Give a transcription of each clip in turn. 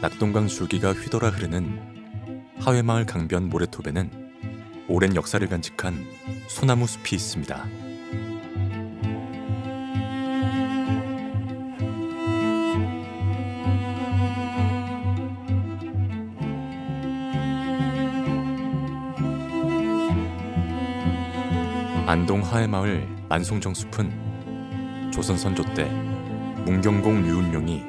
낙동강 줄기가 휘돌아 흐르는 하회마을 강변 모래톱에는 오랜 역사를 간직한 소나무 숲이 있습니다. 안동 하회마을 만송정 숲은 조선 선조 때 문경공 류운룡이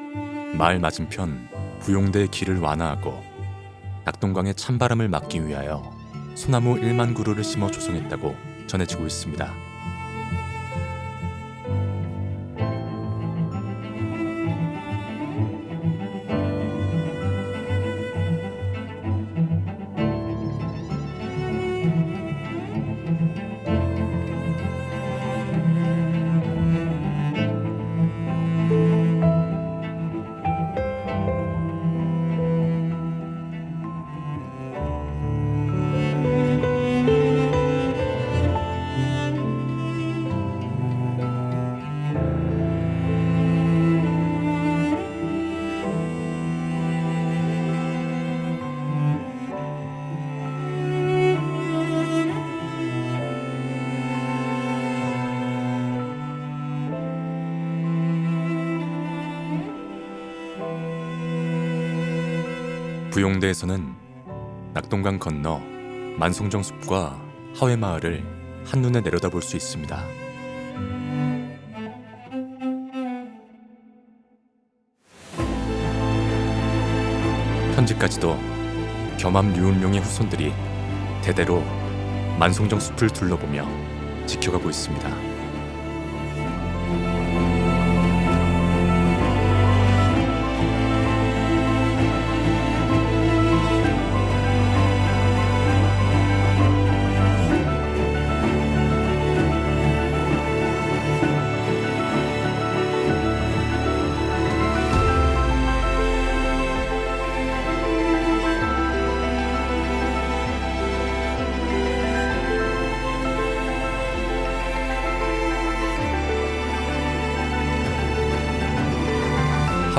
마을 맞은편 부용대의 길을 완화하고 낙동강의 찬바람을 막기 위하여 소나무 1만 그루를 심어 조성했다고 전해지고 있습니다. 부용대에서는 낙동강 건너 만송정 숲과 하회 마을을 한눈에 내려다볼 수 있습니다. 현재까지도 겸암 류운룡의 후손들이 대대로 만송정 숲을 둘러보며 지켜가고 있습니다.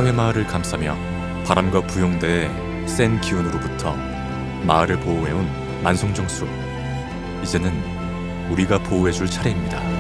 하회마을을 감싸며 바람과 부용대의 센 기운으로부터 마을을 보호해온 만송정수. 이제는 우리가 보호해줄 차례입니다.